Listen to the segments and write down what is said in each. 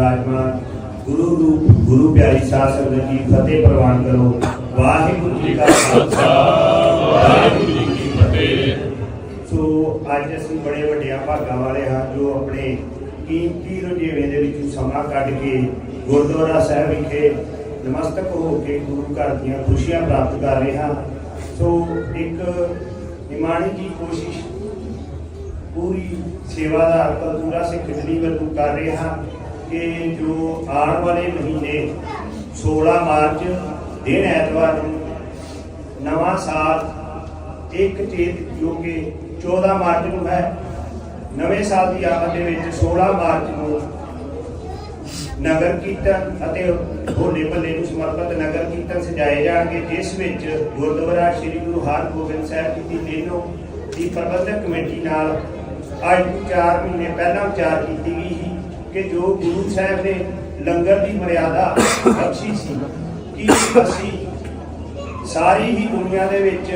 ਰਾਜਮਾਨ ਗੁਰੂ ਰੂਪ ਗੁਰੂ ਪਿਆਰੀ ਸਾਧ ਸੰਗਤ ਜੀ ਫਤਿਹ ਪ੍ਰਵਾਨ ਕਰੋ ਵਾਹਿਗੁਰੂ ਜੀ ਕਾ ਖਾਲਸਾ ਵਾਹਿਗੁਰੂ ਜੀ ਕੀ ਫਤਿਹ ਸੋ ਅੱਜ ਅਸੀਂ ਬੜੇ ਵੱਡਿਆਂ ਭਾਗਾਂ ਵਾਲੇ ਹਾਂ ਜੋ ਆਪਣੇ ਕੀਮਤੀ ਰੁਝੇਵੇਂ ਦੇ ਵਿੱਚੋਂ ਸਮਾਂ ਕੱਢ ਕੇ ਗੁਰਦੁਆਰਾ ਸਾਹਿਬ ਵਿਖੇ ਨਮਸਤਕ ਹੋ ਕੇ ਗੁਰੂ ਘਰ ਦੀਆਂ ਖੁਸ਼ੀਆਂ ਪ੍ਰਾਪਤ ਕਰ ਰਹੇ ਹਾਂ ਸੋ ਇੱਕ ਨਿਮਾਣੀ ਦੀ ਕੋਸ਼ਿਸ਼ ਪੂਰੀ ਸੇਵਾਦਾਰ ਦਾ ਪੂਰਾ ਸਿੱਖ ਜਲੀ ਵੱਲੋਂ ਕਰ ਰਹੇ ਹਾਂ ਕਿ ਜੋ ਆਉਣ ਵਾਲੇ ਮਹੀਨੇ 16 ਮਾਰਚ ਦਿਨ ਐਤਵਾਰ ਨੂੰ ਨਵਾਂ ਸਾਲ ਇੱਕ ਚੇਤ ਜੋ ਕਿ 14 ਮਾਰਚ ਨੂੰ ਹੈ, ਨਵੇਂ ਸਾਲ ਦੀ ਆਮਦ ਦੇ ਵਿੱਚ 16 ਮਾਰਚ ਨੂੰ ਨਗਰ ਕੀਰਤਨ ਅਤੇ ਹੋਲੇ ਭੱਲੇ ਨੂੰ ਸਮਰਪਿਤ ਨਗਰ ਕੀਰਤਨ ਸਜਾਏ ਜਾਣਗੇ, ਜਿਸ ਵਿੱਚ ਗੁਰਦੁਆਰਾ ਸ੍ਰੀ ਗੁਰੂ ਹਰਗੋਬਿੰਦ ਸਾਹਿਬ ਜੀ ਦੀ ਤੇਨੋਂ ਦੀ ਪ੍ਰਬੰਧਕ ਕਮੇਟੀ ਨਾਲ ਅੱਜ ਤੋਂ 4 ਮਹੀਨੇ ਪਹਿਲਾਂ ਵਿਚਾਰ ਕੀਤੀ ਗਈ ਸੀ। ਕਿ ਜੋ ਗੁਰੂ ਸਾਹਿਬ ਨੇ ਲੰਗਰ ਦੀ ਮਰਿਆਦਾ ਬਖਸ਼ੀ ਸੀ, ਕਿ ਅਸੀਂ ਸਾਰੀ ਹੀ ਦੁਨੀਆ ਦੇ ਵਿੱਚ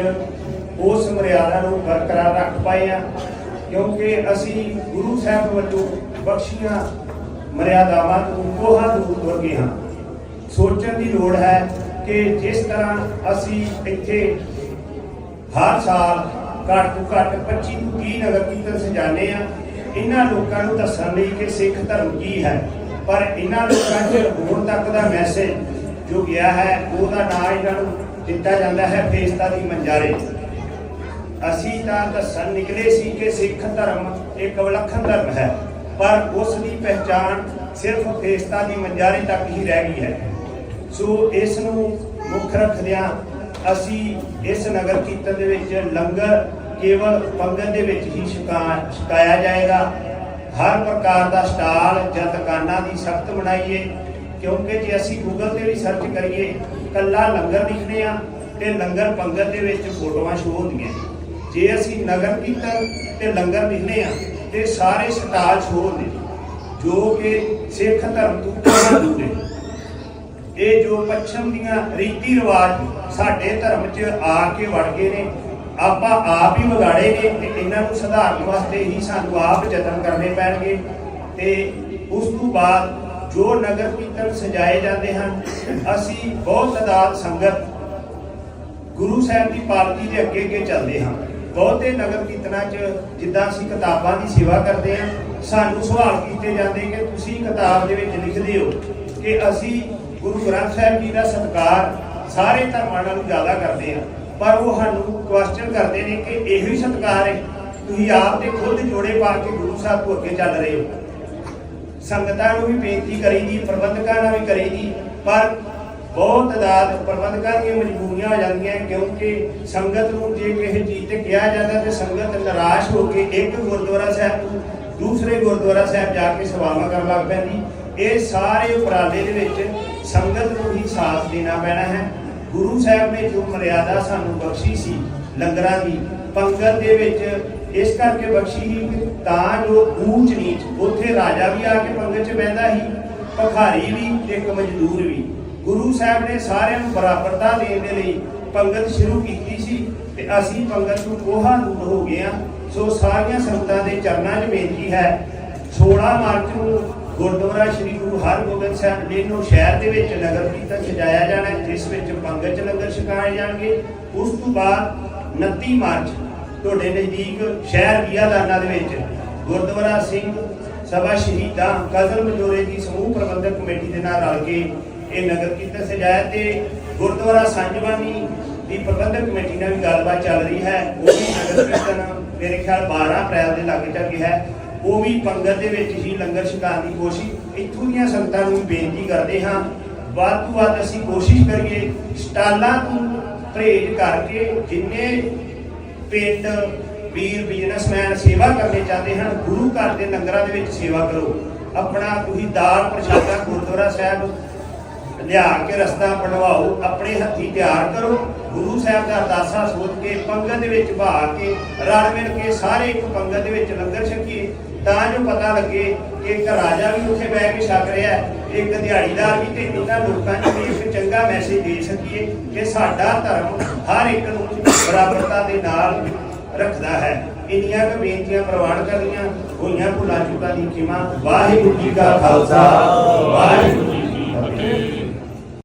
ਉਸ ਮਰਿਆਦਾ ਨੂੰ ਬਰਕਰਾਰ ਰੱਖ ਪਾਏ ਆ ਕਿਉਂਕਿ ਅਸੀਂ ਗੁਰੂ ਸਾਹਿਬ ਵੱਲੋਂ ਬਖਸ਼ੀਆਂ ਮਰਿਆਦਾਵਾਂ ਤੋਂ ਕੋਹਾਂ ਦੂਰ ਤੁਰ ਗਏ ਹਾਂ। ਸੋਚਣ ਦੀ ਲੋੜ ਹੈ ਕਿ ਜਿਸ ਤਰ੍ਹਾਂ ਅਸੀਂ ਇੱਥੇ ਹਰ ਸਾਲ ਘੱਟ ਤੋਂ ਘੱਟ 25 ਤੋਂ 30 ਨਗਰ ਕੀਰਤਨ ਸਜਾਉਂਦੇ ਆ ਇਹਨਾਂ ਲੋਕਾਂ ਨੂੰ ਦੱਸਣ ਲਈ ਕਿ ਸਿੱਖ ਧਰਮ ਕੀ ਹੈ, ਪਰ ਇਹਨਾਂ ਲੋਕਾਂ 'ਚ ਹੁਣ ਤੱਕ ਦਾ ਮੈਸੇਜ ਜੋ ਗਿਆ ਹੈ ਉਹਦਾ ਨਾਂ ਇਹਨਾਂ ਨੂੰ ਦਿੱਤਾ ਜਾਂਦਾ ਹੈ ਫੇਸਤਾ ਦੀ ਮੰਜਾਰੇ। ਅਸੀਂ ਤਾਂ ਦੱਸਣ ਨਿਕਲੇ ਸੀ ਕਿ ਸਿੱਖ ਧਰਮ ਇੱਕ ਵਿਲੱਖਣ ਧਰਮ ਹੈ, ਪਰ ਉਸ ਦੀ ਪਹਿਚਾਣ ਸਿਰਫ ਫੇਸਤਾ ਦੀ ਮੰਜਾਰੇ ਤੱਕ ਹੀ ਰਹਿ ਗਈ ਹੈ। ਸੋ ਇਸ ਨੂੰ ਮੁੱਖ ਰੱਖਦਿਆਂ ਅਸੀਂ ਇਸ ਨਗਰ ਕੀਰਤਨ ਦੇ ਵਿੱਚ ਲੰਗਰ ਕੇਵਲ ਪੰਗਤ ਦੇ ਵਿੱਚ ਹੀ ਛਕਾ- ਛਕਾਇਆ ਜਾਏਗਾ। ਹਰ ਪ੍ਰਕਾਰ ਦਾ ਸਟਾਲ ਜਾਂ ਦੁਕਾਨਾਂ ਦੀ ਸਖਤ ਬਣਾਈਏ, ਕਿਉਂਕਿ ਜੇ ਅਸੀਂ ਗੂਗਲ ਤੇ ਵੀ ਸਰਚ ਕਰੀਏ ਕੱਲਾ ਲੰਗਰ ਲਿਖਦੇ ਆ ਤੇ ਲੰਗਰ ਪੰਗਤ ਦੇ ਵਿੱਚ ਫੋਟੋਆਂ ਸ਼ੋ ਹੁੰਦੀਆਂ। ਜੇ ਅਸੀਂ ਨਗਰ ਕੀਰਤਨ ਤੇ ਲੰਗਰ ਲਿਖਦੇ ਆ ਤੇ ਸਾਰੇ ਸਟਾਲ ਸ਼ੋ ਹੁੰਦੇ ਜੋ ਕਿ ਸਿੱਖ ਧਰਮ ਤੋਂ ਪੂਰਾ ਦੂਰ ਇਹ ਜੋ ਪੱਛਮ ਦੀਆਂ ਰੀਤੀ ਰਿਵਾਜ ਸਾਡੇ ਧਰਮ 'ਚ ਆ ਕੇ ਵੜ ਗਏ ਨੇ ਆਪਾਂ ਆਪ ਹੀ ਵਿਗਾੜੇ ਨੇ ਤੇ ਇਹਨਾਂ ਨੂੰ ਸੁਧਾਰਨ ਵਾਸਤੇ ਹੀ ਸਾਨੂੰ ਆਪ ਯਤਨ ਕਰਨੇ ਪੈਣਗੇ। ਤੇ ਉਸ ਤੋਂ ਬਾਅਦ ਜੋ ਨਗਰ ਕੀਰਤਨ ਸਜਾਏ ਜਾਂਦੇ ਹਨ, ਅਸੀਂ ਬਹੁਤ ਤਦਾਦ ਸੰਗਤ ਗੁਰੂ ਸਾਹਿਬ ਦੀ ਪਾਲਕੀ ਦੇ ਅੱਗੇ ਅੱਗੇ ਚੱਲਦੇ ਹਾਂ। ਬਹੁਤੇ ਨਗਰ ਕੀਰਤਨਾਂ 'ਚ ਜਿੱਦਾਂ ਅਸੀਂ ਕਿਤਾਬਾਂ ਦੀ ਸੇਵਾ ਕਰਦੇ ਹਾਂ, ਸਾਨੂੰ ਸਵਾਲ ਕੀਤੇ ਜਾਂਦੇ ਕਿ ਤੁਸੀਂ ਕਿਤਾਬ ਦੇ ਵਿੱਚ ਲਿਖਦੇ ਹੋ ਕਿ ਅਸੀਂ ਗੁਰੂ ਗ੍ਰੰਥ ਸਾਹਿਬ ਜੀ ਦਾ ਸਤਿਕਾਰ ਸਾਰੇ ਧਰਮਾਂ ਨਾਲੋਂ ਜ਼ਿਆਦਾ ਕਰਦੇ ਹਾਂ। ਪਰ ਉਹ ਸਾਨੂੰ ਕੁਐਸਚਨ ਕਰਦੇ ਨੇ ਕਿ ਇਹੋ ਹੀ ਸਤਿਕਾਰ ਹੈ। ਤੁਸੀਂ ਆਪ ਤੇ ਖੁਦ ਜੋੜੇ ਪਾ ਕੇ ਗੁਰੂ ਸਾਹਿਬ ਤੋਂ ਅੱਗੇ ਚੱਲ ਰਹੇ ਹੋ। ਸੰਗਤਾਂ ਨੂੰ ਵੀ ਬੇਨਤੀ ਕਰੀਦੀ ਪ੍ਰਬੰਧਕਾਂ ਨਾਲ ਵੀ ਕਰੀਦੀ ਪਰ ਬਹੁਤ ਤਦਾਦ ਪ੍ਰਬੰਧਕਾਂ ਦੀਆਂ ਮਜਬੂਰੀਆਂ ਹੋ ਜਾਂਦੀਆਂ ਕਿਉਂਕਿ ਸੰਗਤ ਨੂੰ ਜੇ ਕਿਸੇ ਚੀਜ਼ ਤੇ ਕਿਹਾ ਜਾਂਦਾ ਤੇ ਸੰਗਤ ਨਿਰਾਸ਼ ਹੋ ਕੇ ਇੱਕ ਗੁਰਦੁਆਰਾ ਸਾਹਿਬ ਤੋਂ ਦੂਸਰੇ ਗੁਰਦੁਆਰਾ ਸਾਹਿਬ ਜਾ ਕੇ ਸੇਵਾਵਾਂ ਕਰਨ ਲੱਗ ਪੈਂਦੀ। ਇਹ ਸਾਰੇ ਉਪਰਾਲੇ ਦੇ ਵਿੱਚ ਸੰਗਤ ਨੂੰ ਹੀ ਸਾਥ ਦੇਣਾ ਪੈਣਾ ਹੈ। ਗੁਰੂ ਸਾਹਿਬ ਨੇ ਜੋ ਮਰਿਆਦਾ ਸਾਨੂੰ ਬਖਸ਼ੀ ਸੀ ਲੰਗਰਾਂ ਦੀ, ਪੰਗਤ ਦੇ ਵਿੱਚ, ਇਸ ਕਰਕੇ ਬਖਸ਼ੀ ਸੀ ਤਾਂ ਜੋ ਊਚ ਨੀਚ, ਉੱਥੇ ਰਾਜਾ ਵੀ ਆ ਕੇ ਪੰਗਤ 'ਚ ਬਹਿੰਦਾ ਸੀ, ਭਖਾਰੀ ਵੀ ਤੇ ਇੱਕ ਮਜ਼ਦੂਰ ਵੀ। ਗੁਰੂ ਸਾਹਿਬ ਨੇ ਸਾਰਿਆਂ ਨੂੰ ਬਰਾਬਰਤਾ ਦੇਣ ਦੇ ਲਈ ਪੰਗਤ ਸ਼ੁਰੂ ਕੀਤੀ ਸੀ ਤੇ ਅਸੀਂ ਪੰਗਤ ਨੂੰ ਕੋਹਾ ਦੂਰ ਹੋ ਗਏ ਹਾਂ। ਸੋ ਸਾਰੀਆਂ ਸੰਗਤਾਂ ਦੇ ਚਰਨਾਂ 'ਚ ਬੇਨਤੀ ਹੈ 16 ਮਾਰਚ ਨੂੰ ਗੁਰਦੁਆਰਾ ਸ੍ਰੀ ਗੁਰੂ ਹਰਗੋਬਿੰਦ ਸਾਹਿਬ ਜੀ ਨੂੰ ਸ਼ਹਿਰ ਦੇ ਵਿੱਚ ਨਗਰ ਕੀਰਤਨ ਸਜਾਇਆ ਜਾਣਾ ਵਿੱਚ ਪੰਗਤ ਲੰਗਰ ਛਕਾਏ ਜਾਣਗੇ, ਉਸ ਤੋਂ ਬਾਅਦ 29 ਮਾਰਚ ਤੁਹਾਡੇ ਨਜ਼ਦੀਕ ਸ਼ਹਿਰ ਬੀਆਦਾਨਾ ਦੇ ਵਿੱਚ ਗੁਰਦੁਆਰਾ ਸਿੰਘ ਸਭਾ ਸ਼ਹੀਦਾਂ ਕਜ਼ਲ ਮਜੋਰੇ ਦੀ ਸਮੂਹ ਪ੍ਰਬੰਧਕ ਕਮੇਟੀ ਦੇ ਨਾਲ ਰਲ ਕੇ ਇਹ ਨਗਰ ਕੀਰਤਨ ਸਜਾਇਆ ਤੇ ਗੁਰਦੁਆਰਾ ਸੰਜਵਾਨੀ ਦੀ ਪ੍ਰਬੰਧਕ ਕਮੇਟੀ ਨਾਲ ਵੀ ਗੱਲਬਾਤ ਚੱਲ ਰਹੀ ਹੈ। ਉਹ ਵੀ ਨਗਰ ਕੀਰਤਨ, ਮੇਰੇ ਖਿਆਲ 12 ਅਪ੍ਰੈਲ ਦੇ ਲਾਗੇ ਚੱਕੇ ਹੈ। ਉਹ ਵੀ ਪੰਗਤ ਦੇ ਵਿੱਚ ਹੀ ਲੰਗਰ ਛਕਾਉਣ ਦੀ ਕੋਸ਼ਿਸ਼, ਇੱਥੋਂ ਦੀਆਂ ਸੰਗਤਾਂ ਨੂੰ ਬੇਨਤੀ ਕਰਦੇ ਹਾਂ ਵੱਧ ਤੋਂ ਵੱਧ ਅਸੀਂ ਕੋਸ਼ਿਸ਼ ਕਰੀਏ ਸਟਾਲਾਂ ਤੋਂ ਪਰਹੇਜ਼ ਕਰਕੇ ਜਿੰਨੇ ਪਿੰਡ ਵੀਰ ਬਿਜ਼ਨਸਮੈਨ ਸੇਵਾ ਕਰਨੇ ਚਾਹੁੰਦੇ ਹਨ, ਗੁਰੂ ਘਰ ਦੇ ਲੰਗਰਾਂ ਦੇ ਵਿੱਚ ਸੇਵਾ ਕਰੋ। ਆਪਣਾ ਤੁਸੀਂ ਦਾਲ ਪ੍ਰਸ਼ਾਦਾ ਗੁਰਦੁਆਰਾ ਸਾਹਿਬ ਲਿਆ ਕੇ ਰਸਤਾ ਬਣਵਾਓ, ਆਪਣੇ ਹੱਥੀ ਤਿਆਰ ਕਰੋ। ਗੁਰੂ ਸਾਹਿਬ ਦਾ ਅਰਦਾਸਾ ਸੋਚ ਕੇ, ਪੰਗਤ ਦੇ ਵਿੱਚ ਭਾ ਕੇ, ਰਲ ਮਿਲ ਕੇ ਸਾਰੇ ਇੱਕ ਪੰਗਤ ਦੇ ਵਿੱਚ ਲੰਗਰ ਛਕੀਏ। ਤਾਂ ਜੋ ਪਤਾ ਲੱਗੇ ਕਿ ਇੱਕ ਰਾਜਾ ਵੀ ਉੱਥੇ ਬਹਿ ਕੇ ਛਕ ਰਿਹਾ ਇੱਕ ਦਿਹਾੜੀਦਾਰ ਵੀ ਤੇ ਇਹਨਾਂ ਲੋਕਾਂ ਨੂੰ ਵੀ ਇੱਕ ਚੰਗਾ ਮੈਸੇਜ ਦੇ ਸਕੀਏ ਕਿ ਸਾਡਾ ਧਰਮ ਹਰ ਇੱਕ ਨੂੰ ਬਰਾਬਰਤਾ ਦੇ ਨਾਲ ਰੱਖਦਾ ਹੈ। ਇੰਨੀਆਂ ਕੁ ਬੇਨਤੀਆਂ ਪ੍ਰਵਾਨ ਕਰਨੀਆਂ, ਹੋਈਆਂ ਭੁੱਲਾਂ ਚੁੱਕਾ ਦੀ ਖਿਮਾ। ਵਾਹਿਗੁਰੂ ਜੀ ਕਾ ਖਾਲਸਾ, ਵਾਹਿਗੁਰੂ ਜੀ